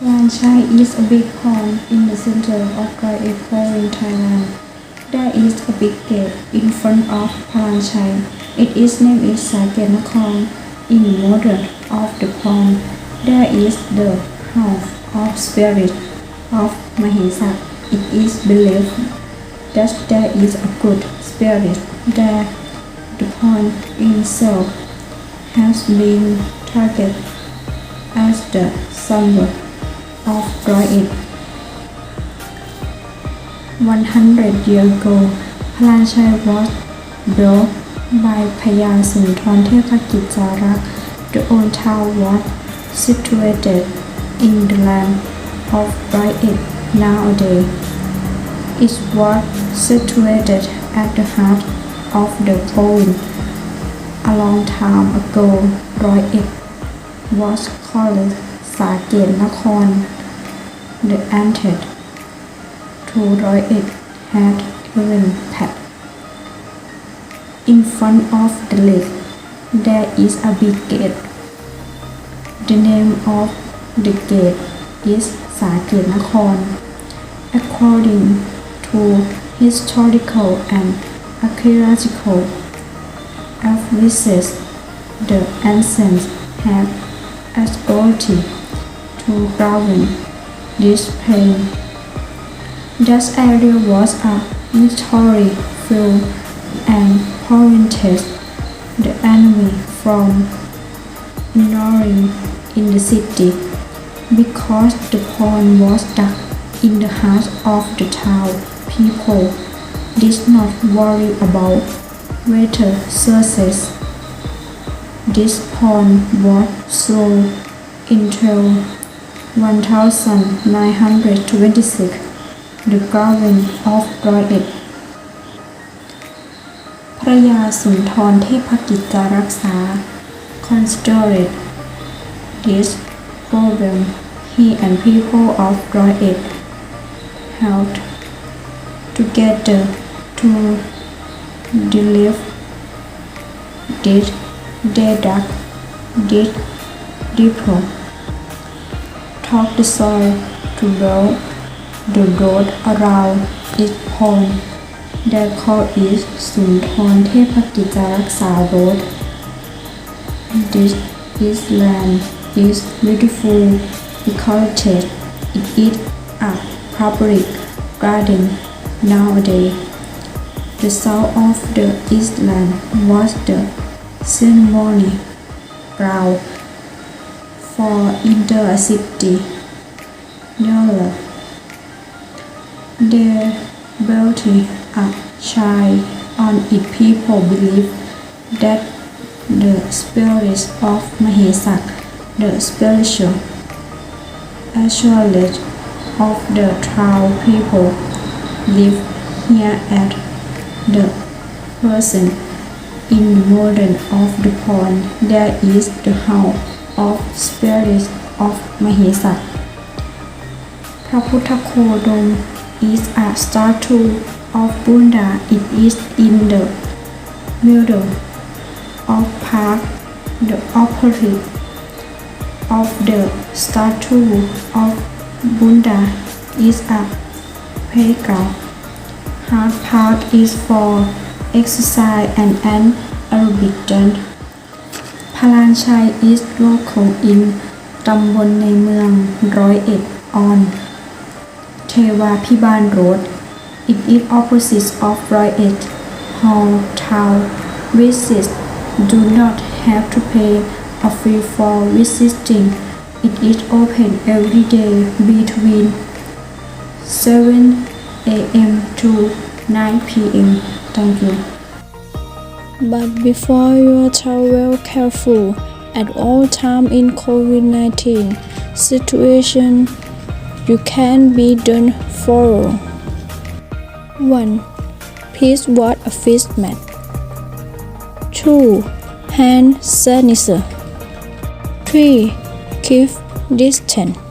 Lanchai is a big pond in the center of April in Thailand. There is a big gate in front of Palanchai. It is named is Sakenakon. In middle of the pond, there is the house of spirit of Mahesa. It is believed that there is a good spirit there. The pond itself has been targeted as the symbol of Dryit. 100 years ago, Palanchai was built by Paya Tepakijarak. The old town was situated in the land of Dryit nowadays. It was situated at the heart of the province. A long time ago, Dryit was called Saket Nakhon. The entered to Dryit had even pet. In front of the lake, there is a big gate. The name of the gate is Saket Nakhon. According to historical and archaeological evidences, the ancients had authority to govern this plain. This area was a military field and prevented the enemy from entering in the city because the pond was dug in the heart of the town. People did not worry about water sources. This pond was sold until 1926. The government of Dryit พระยาสุนทรเทพกิจจารักษา considered this problem he and people of Dryit helped together to relieve did they dug did deeper the soil to grow the road around its pond. They called it Sunthon Thepakitaraksa Road. This island is beautiful because it is a public garden nowadays. The south of the island was the ceremony ground for intercity Yola. They built a shrine on it. People believe that the spirits of Mahesak, the spiritual astrologers of the town people, live here at the person In the modern of the pond, there is the house of spirits of Mahesak. พระพุทธโคดม is a statue of Buddha. It is in the middle of park. The opposite of the statue of Buddha is a playground. Hard park is for exercise and an aerobic dance. พลานชัย is local in ตำบลในเมืองร้อยเอ็ด on เทวาพิบาลโรด It is opposite of ร้อยเอ็ด Hall Town Visit do not have to pay a fee for visiting It is open every day between 7 a.m. to 9 p.m. Thank you But before you are travel careful at all time in COVID-19 situation you can be done follow 1. Please wash a fish mat 2. Hand sanitizer 3. Keep distance